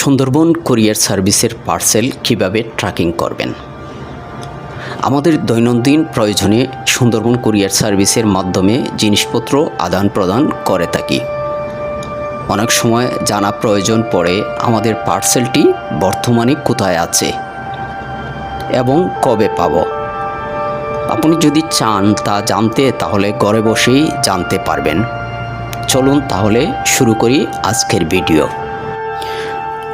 Sundarban courier সার্ভিসের parcel কীভাবে tracking করবেন? আমাদের দৈনন্দিন প্রয়োজনে সুন্দরবন কুরিয়ার সার্ভিসের মাধ্যমে জিনিসপত্র আদান প্রদান করে থাকি। অনেক সময় জানা প্রয়োজন পড়ে আমাদের পার্সেলটি বর্তমানে কোথায় আছে এবং কবে পাব। আপনি যদি চান তা জানতে তাহলে ঘরে বসেই জানতে পারবেন। চলুন তাহলে শুরু করি আজকের ভিডিও।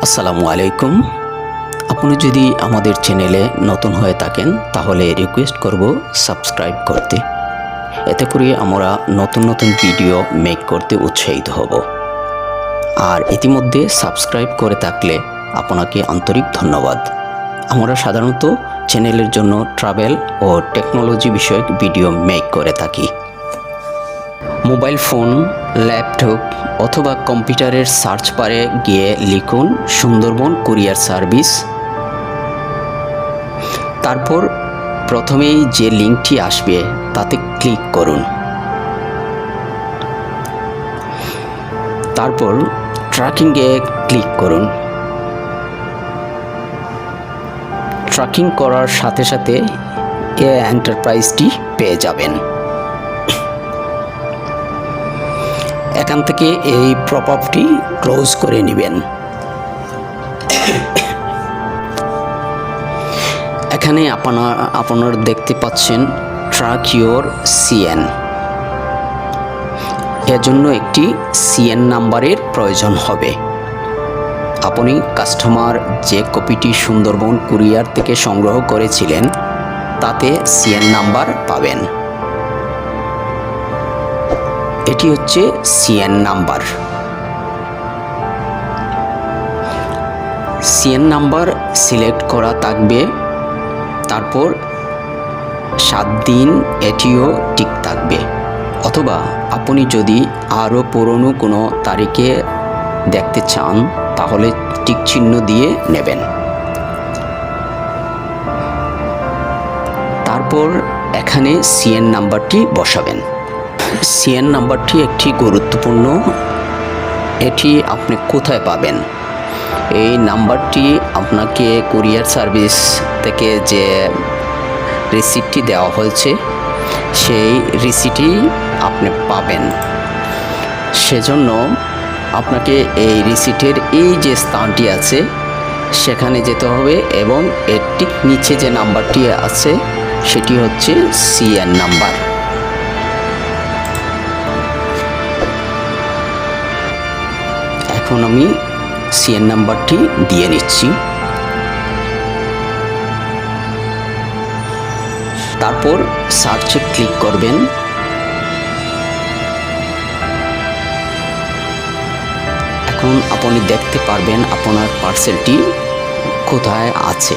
আসসালামু আলাইকুম। আপনি যদি আমাদের চ্যানেলে নতুন হয়ে থাকেন, তাহলে রিকোয়েস্ট করব সাবস্ক্রাইব করতে। এতে করে আমরা নতুন নতুন ভিডিও মেক করতে উৎসাহিত হব। আর ইতিমধ্যে সাবস্ক্রাইব করে থাকলে আপনাকে আন্তরিক ধন্যবাদ। আমরা সাধারণত চ্যানেলের জন্য ট্রাভেল ও টেকনোলজি বিষয়ক ভিডিও মেক করে থাকি। মোবাইল ফোন ল্যাপটপ অথবা কম্পিউটারের সার্চ বারে গিয়ে লিখুন সুন্দরবন কুরিয়ার সার্ভিস। তারপর প্রথমেই যে লিঙ্কটি আসবে, তাতে ক্লিক করুন। তারপর ট্র্যাকিংয়ে ক্লিক করুন। ট্র্যাকিং করার সাথে সাথে এ এন্টারপ্রাইজটি পেয়ে যাবেন। এখান থেকে এই প্রপাপটি ক্লোজ করে নেবেন। এখানে আপনার আপনার দেখতে পাচ্ছেন ট্রাক ইয়োর সিএন। এর জন্য একটি সিএন নাম্বারের প্রয়োজন হবে। আপনি কাস্টমার যে কপিটি সুন্দরবন কুরিয়ার থেকে সংগ্রহ করেছিলেন, তাতে সিএন নাম্বার পাবেন। এটি হচ্ছে CN number. CN number select করা থাকবে। তারপর সাত দিন এটিও ঠিক থাকবে। অথবা আপনি যদি আরও পুরনো কোনো তারিখে দেখতে চান, তাহলে টিক চিহ্ন দিয়ে নেবেন। তারপর এখানে সিএন নাম্বারটি বসাবেন। সিএন নাম্বারটি একটি গুরুত্বপূর্ণ। এটি আপনি কোথায় পাবেন? এই নাম্বারটি আপনাকে কুরিয়ার সার্ভিস থেকে যে রিসিপ্টটি দেওয়া হয়েছে, সেই রিসিপ্টই আপনি পাবেন। সেজন্য আপনাকে এই রিসিটের এই যে স্থানটি আছে, সেখানে যেতে হবে এবং এর ঠিক নিচে যে নাম্বারটি আছে, সেটি হচ্ছে সিএন নাম্বার। এখন আমি সিএন নাম্বারটি দিয়ে নিচ্ছি। তারপর সার্চে ক্লিক করবেন। এখন আপনি দেখতে পারবেন আপনার পার্সেলটি কোথায় আছে।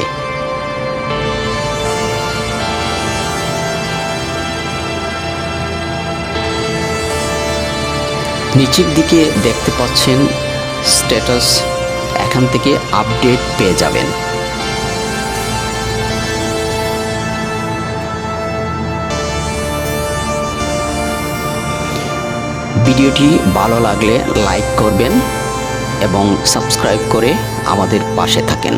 নিচের দিকে দেখতে পাচ্ছেন স্ট্যাটাস, এখান থেকে আপডেট পেয়ে যাবেন। ভিডিওটি ভালো লাগলে লাইক করবেন এবং সাবস্ক্রাইব করে আমাদের পাশে থাকেন।